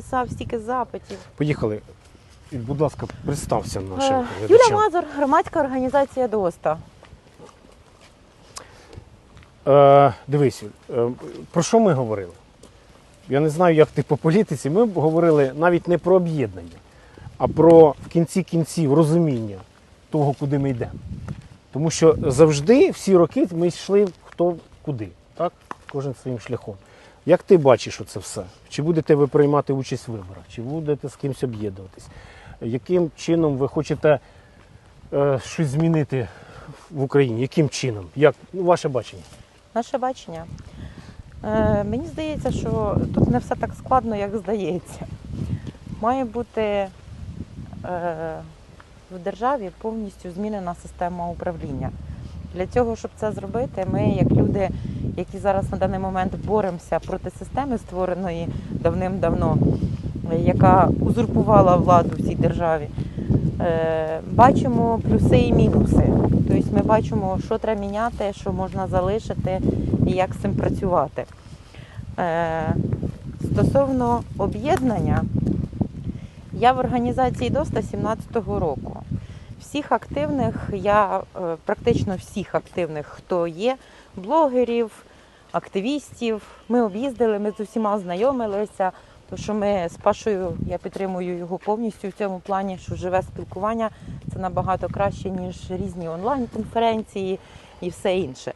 Писав стільки запитів. Поїхали. І, будь ласка, представся нашим Е, Юля глядачам. Мазур, громадська організація ДОСТА. Е, дивись, е, про що ми говорили? Я не знаю, як ти по політиці. Ми б говорили навіть не про об'єднання, а про в кінці кінців розуміння того, куди ми йдемо. Тому що завжди, всі роки, ми йшли хто куди, так? Кожен своїм шляхом. Як ти бачиш оце все? Чи будете ви приймати участь в виборах, чи будете з кимось об'єднуватись? Яким чином ви хочете е, щось змінити в Україні? Яким чином? Як ну, ваше бачення? Наше бачення. Е, мені здається, що тут не все так складно, як здається. Має бути е, в державі повністю змінена система управління. Для цього, щоб це зробити, ми, як люди, які зараз на даний момент боремося проти системи, створеної давним-давно, яка узурпувала владу в цій державі, е, бачимо плюси і мінуси. Тобто ми бачимо, що треба міняти, що можна залишити і як з цим працювати. Е, Стосовно об'єднання, я в організації ДОСТА 17-го року. Всіх активних, я е, практично всіх активних, хто є, блогерів, активістів, ми об'їздили, ми з усіма знайомилися. Тому що ми з Пашою, я підтримую його повністю в цьому плані, що живе спілкування це набагато краще, ніж різні онлайн-конференції і все інше.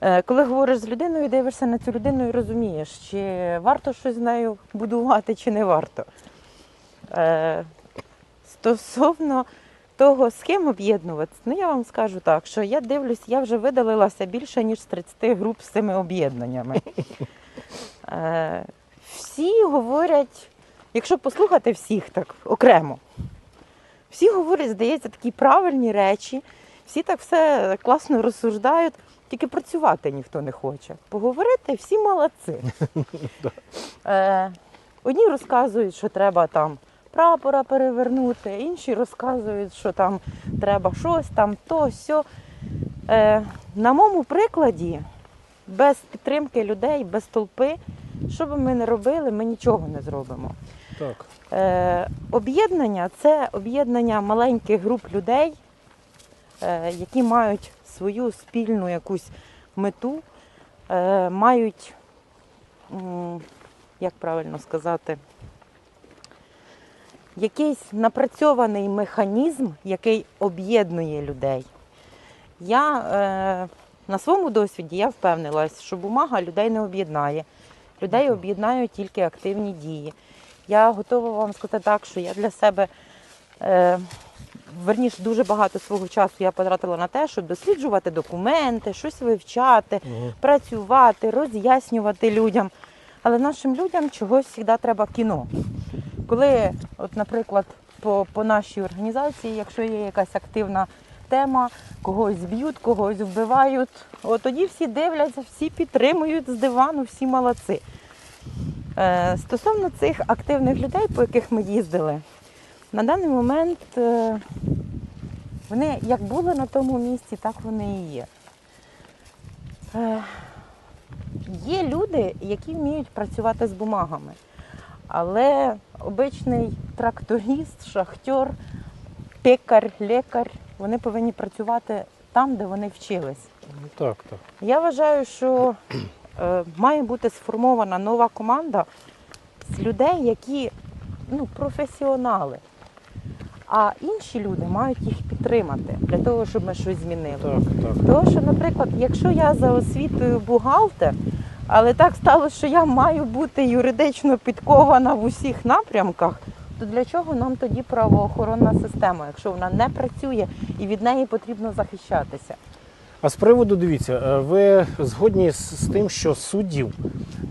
Е, Коли говориш з людиною, дивишся на цю людину і розумієш, чи варто щось з нею будувати, чи не варто. Е, Стосовно того, з ким об'єднуватися, ну я вам скажу так, що я дивлюсь, я вже видалилася більше, ніж з 30 груп з цими об'єднаннями. Е, Всі говорять, якщо послухати всіх так окремо, всі говорять, здається, такі правильні речі, всі так все класно розсуждають, тільки працювати ніхто не хоче. Поговорити всі молодці. Е, одні розказують, що треба там прапора перевернути, інші розказують, що там треба щось, там то, сьо. Е, на моєму прикладі, без підтримки людей, без толпи, що би ми не робили, ми нічого не зробимо. Так. Е, об'єднання це об'єднання маленьких груп людей, е, які мають свою спільну якусь мету, е, мають, як правильно сказати, якийсь напрацьований механізм, який об'єднує людей. Я е, на своєму досвіді я впевнилась, що бумага людей не об'єднає. Людей об'єднають тільки активні дії. Я готова вам сказати так, що я для себе е, верніше дуже багато свого часу я потратила на те, щоб досліджувати документи, щось вивчати, Мгм. працювати, роз'яснювати людям. Але нашим людям чогось завжди треба кіно. Коли, от, наприклад, по, по нашій організації, якщо є якась активна тема, когось б'ють, когось вбивають, от тоді всі дивляться, всі підтримують з дивану, всі молодці. Е, Стосовно цих активних людей, по яких ми їздили, на даний момент е, вони як були на тому місці, так вони і є. Е, Є люди, які вміють працювати з бумагами, але обичний тракторист, шахтер, пекар, лікар, вони повинні працювати там, де вони вчились. Ну, Так, так. Я вважаю, що е, має бути сформована нова команда з людей, які ну, професіонали. А інші люди мають їх підтримати для того, щоб ми щось змінили. Так, так. Тому що, наприклад, якщо я за освітою бухгалтер, але так сталося, що я маю бути юридично підкована в усіх напрямках, то для чого нам тоді правоохоронна система, якщо вона не працює і від неї потрібно захищатися? А з приводу, дивіться, е, ви згодні з, тим, що суддів,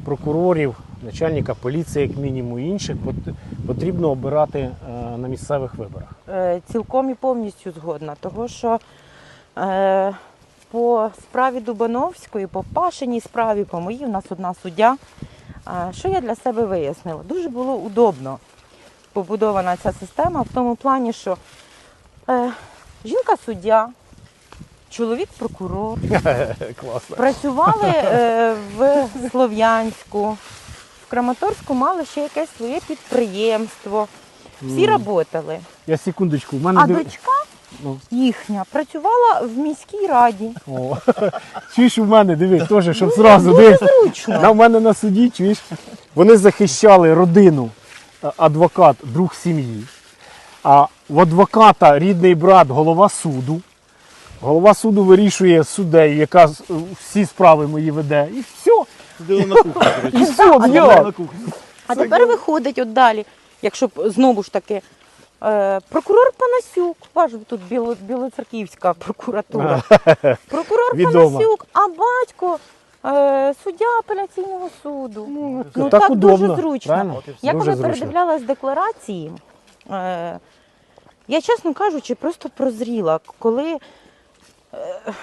прокурорів, начальника поліції, як мінімум, і інших пот- потрібно обирати е, на місцевих виборах. Е, Цілком і повністю згодна, того що по справі Дубановської, по Пашиній справі, по моїй, у нас одна суддя. Що я для себе вияснила? Дуже було удобно побудована ця система в тому плані, що е, жінка суддя, чоловік прокурор, Класно. працювали е, в Слов'янську, в Краматорську мали ще якесь своє підприємство. Всі працювали. Я секундочку, в мене А дочка Ну. їхня працювала в міській раді. О. Чуєш у мене, диви, теж, щоб зразу Дуже диви. зручно. Мене на суді, чуєш, вони захищали родину, адвокат, друг сім'ї. А в адвоката рідний брат, голова суду. Голова суду вирішує суддею, яка всі справи мої веде. І все. Сиділи на кухні, І все. А тепер виходить от далі, якщо б знову ж таки. Е, Прокурор Панасюк, ваш тут біло, білоцерківська прокуратура. Прокурор Відома. Панасюк, а батько е, суддя апеляційного суду. Ну, так так, удобно, дуже зручно. правильно? Я Дуже коли зручно. передивлялась декларації, е, я, чесно кажучи, просто прозріла, коли е,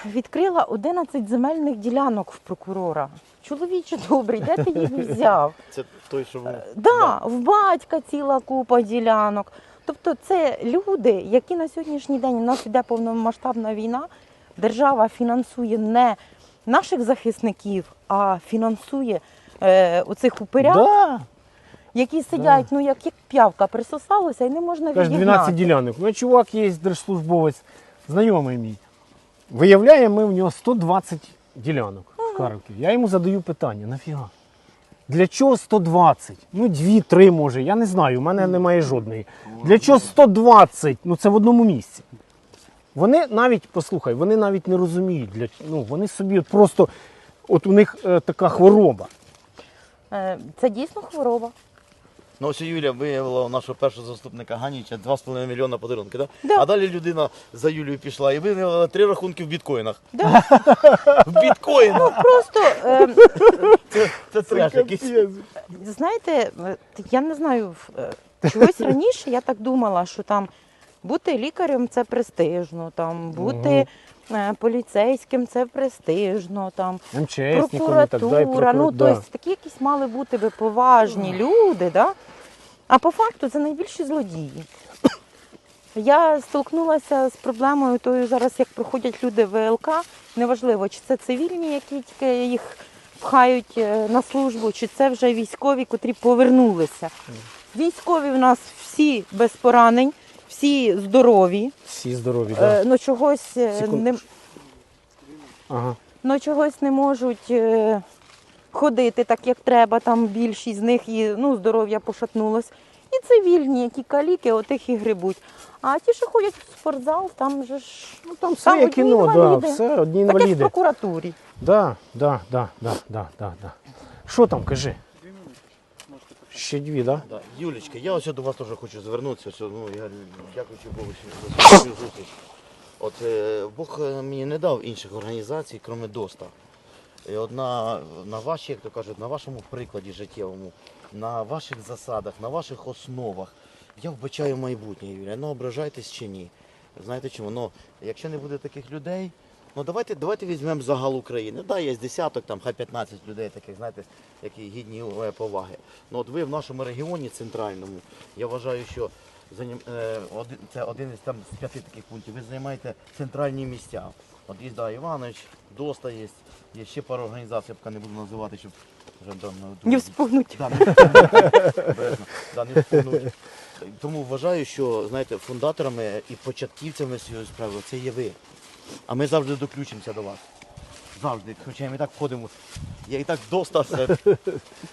відкрила 11 земельних ділянок в прокурора. Чоловіче добрий, де ти їх взяв? Це той, що був. Да, в батька ціла купа ділянок. Тобто це люди, які на сьогоднішній день у нас йде повномасштабна війна. Держава фінансує не наших захисників, а фінансує е, оцих упиря, Да. які сидять, ну як, як п'явка, присосалося і не можна Каже, 12 відігнати. ділянок. У мене чувак є держслужбовець, знайомий мій. Виявляє, ми в нього 120 ділянок в Харкові. Я йому задаю питання: нафіга? Для чого 120? Ну, 2-3 може, я не знаю, у мене немає жодної. Для чого 120? Ну це в одному місці. Вони навіть, послухай, вони навіть не розуміють, для, ну, вони собі просто, от у них е, така хвороба. Е, Це дійсно хвороба. Ну ось Юлія виявила у нашого першого заступника Ганіча 2,5 мільйона подарунки, да? Да. А далі людина за Юлією пішла і виявила три рахунки в біткоїнах. Да. В біткоїнах! Просто е, Це, це треш якийсь. Знаєте, е, я не знаю, е, чогось раніше я так думала, що там бути лікарем це престижно, там бути е, поліцейським це престижно, там МЧСником і так далі. прокуратура. Ну, тобто такі якісь мали бути би поважні люди, да? А по факту це найбільші злодії. Я столкнулася з проблемою тою зараз, як проходять люди ВЛК. Неважливо, чи це цивільні, які тільки їх пхають е, на службу, чи це вже військові, котрі повернулися. Військові в нас всі без поранень, всі здорові. Всі здорові, так. Е, ну чогось е, Секунду. не Ага. ну чогось не можуть е, ходити так, як треба. Там більшість з них і ну, здоров'я пошатнулось. І цивільні, які каліки, отих і грибуть. А ті, що ходять в спортзал, там же ж Ну там все Там є одні кіно, да, все, одні таке в інваліди. прокуратурі. Да, да, да, да, да, да, да. Що там, кажи? Ще дві, да? Да. Юлічка, я ось до вас теж хочу звернутися. Ось, ну, я дякуючи Богу що за цю зустріч. От е, Бог е, мені не дав інших організацій, крім ДОСТа. І от на, вашій, як то кажуть, на вашому прикладі життєвому, на ваших засадах, на ваших основах я вбачаю майбутнє, Юлія. Ну ображайтесь чи ні. Знаєте чому? Ну, якщо не буде таких людей, ну давайте, давайте візьмемо загал України. Да, є десяток, там, хай 15 людей таких, знаєте, які гідні е, поваги. Ну от ви в нашому регіоні центральному, я вважаю, що це один із там з п'яти таких пунктів. Ви займаєте центральні місця. От є да, Іванович, ДОСТа є, є ще пару організацій, я поки не буду називати, щоб вже да, Не вспугнуть. Да, не вспугнуть. Да, не вспугнуть. Тому вважаю, що знаєте, фундаторами і початківцями цієї справи це є ви. А ми завжди доключимося до вас. Завжди. Хоча ми і так входимо. Я і так доста все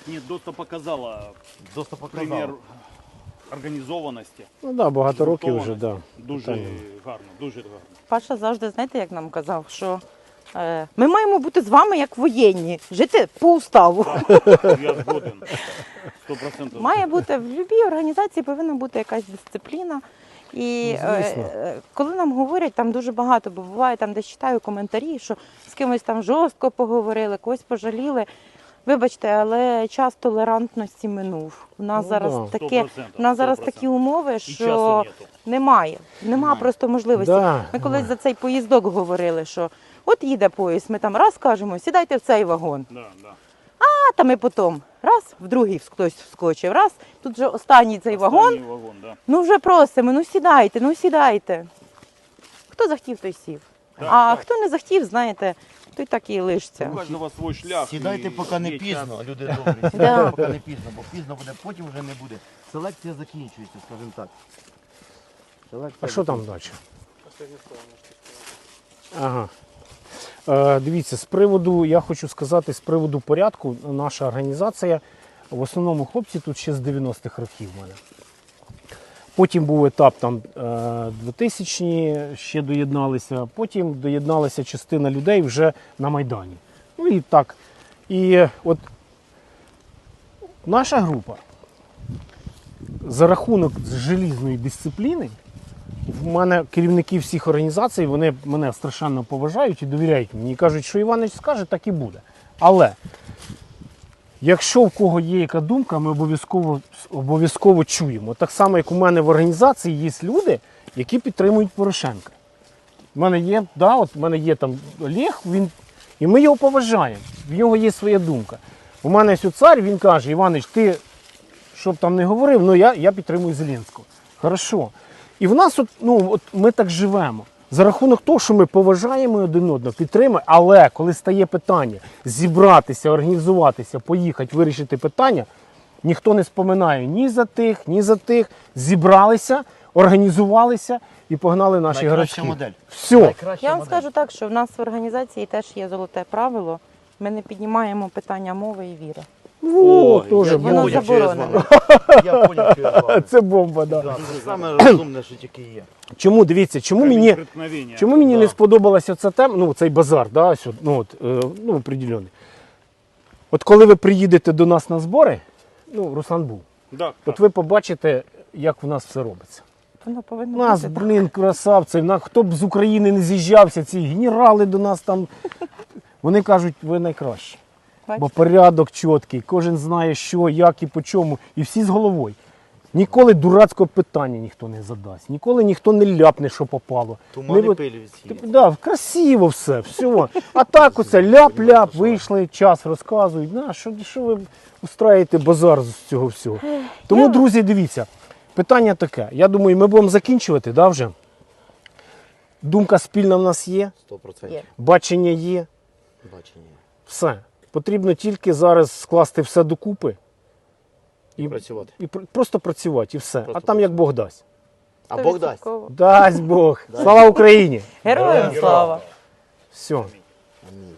Нет, ДОСТа показала доста показав. примір організованості. Ну да, багато років вже, да. Дуже Питання. гарно, дуже гарно. Паша завжди, знаєте, як нам казав, що е, ми маємо бути з вами як воєнні, жити по уставу. Я згоден. Сто процентів. Має бути в будь-якій організації повинна бути якась дисципліна. І Ну, е, звісно. е, коли нам говорять, там дуже багато, бо буває там, де читаю коментарі, що з кимось там жорстко поговорили, когось пожаліли. Вибачте, але час толерантності минув. У нас Ну, зараз да. таке, 100%, у нас зараз 100%. такі умови, І часу що нету. немає. Нема Немає. просто можливості. Да, Ми колись да. за цей поїздок говорили, що от їде поїзд, ми там раз кажемо, сідайте в цей вагон. Да, да. А там і потім раз, в другий хтось вскочив, раз. Тут вже останній цей вагон. Останній вагон, да. Ну вже просимо, ну сідайте, ну сідайте. Хто захотів, той сів. А хто не захотів, знаєте, то й так і лишиться. У каждого свой шлях. Сідайте, поки не пізно, люди добрі. Да. Сідайте, поки не пізно, бо пізно буде, потім вже не буде. Селекція закінчується, скажімо так. Селекція А що там далі? Ага. Е, дивіться, з приводу, я хочу сказати, з приводу порядку, наша організація, в основному хлопці тут ще з 90-х років в мене. Потім був етап там е, 2000-ні, ще доєдналися, потім доєдналася частина людей вже на Майдані. Ну і так. І от наша група за рахунок желізної дисципліни в мене керівники всіх організацій, вони мене страшенно поважають і довіряють мені. Кажуть, що Іванович скаже, так і буде. Але якщо в кого є яка думка, ми обов'язково, обов'язково чуємо. Так само, як у мене в організації є люди, які підтримують Порошенка. У мене є, да, от в мене є там Олег, він, і ми його поважаємо. В нього є своя думка. У мене ось цар, він каже, Іванович, ти щоб там не говорив, ну я, я підтримую Зеленського. Хорошо. І в нас от, ну, от ми так живемо. За рахунок того, що ми поважаємо один одного, підтримуємо, але коли стає питання зібратися, організуватися, поїхати, вирішити питання, ніхто не споминає ні за тих, ні за тих. Зібралися, організувалися і погнали наші Найкраща модель. Все. Найкраща Я вам модель. скажу так, що в нас в організації теж є золоте правило. Ми не піднімаємо питання мови і віри. О, я теж поняв, що я з вами. Я поняв, що я з вами. Це бомба, да. Да, Це саме розумне, що тільки є. Чому дивіться, чому мені. Чому мені Да. не сподобалася ця тема, ну цей базар, да, ось от, ну, от, е, ну, определений. От коли ви приїдете до нас на збори, ну, Руслан був, Да, от ви побачите, як в нас все робиться. Воно У повинно нас, бути так. блін, красавці, на, хто б з України не з'їжджався, ці генерали до нас там. Вони кажуть, ви найкращі. Бо Бачите? порядок чіткий, кожен знає, що, як і по чому, і всі з головою. Ніколи дурацького питання ніхто не задасть, ніколи ніхто не ляпне, що попало. Тумани Ми от- пилі від Типу, сіє. Да, красиво все, все. А так оце ляп-ляп, вийшли, час розказують. На, що, що ви устраєте базар з цього всього? Тому, друзі, дивіться, питання таке. Я думаю, ми будемо закінчувати, да, вже? Думка спільна в нас є, Сто процентів. Є. бачення є, Бачення. все. Потрібно тільки зараз скласти все докупи І працювати. і пр- просто працювати, і все. Просто а там як Бог дасть. А Бог дасть. Стовідсотково. Дасть Бог. Слава Україні! Героям слава! Все. Амінь.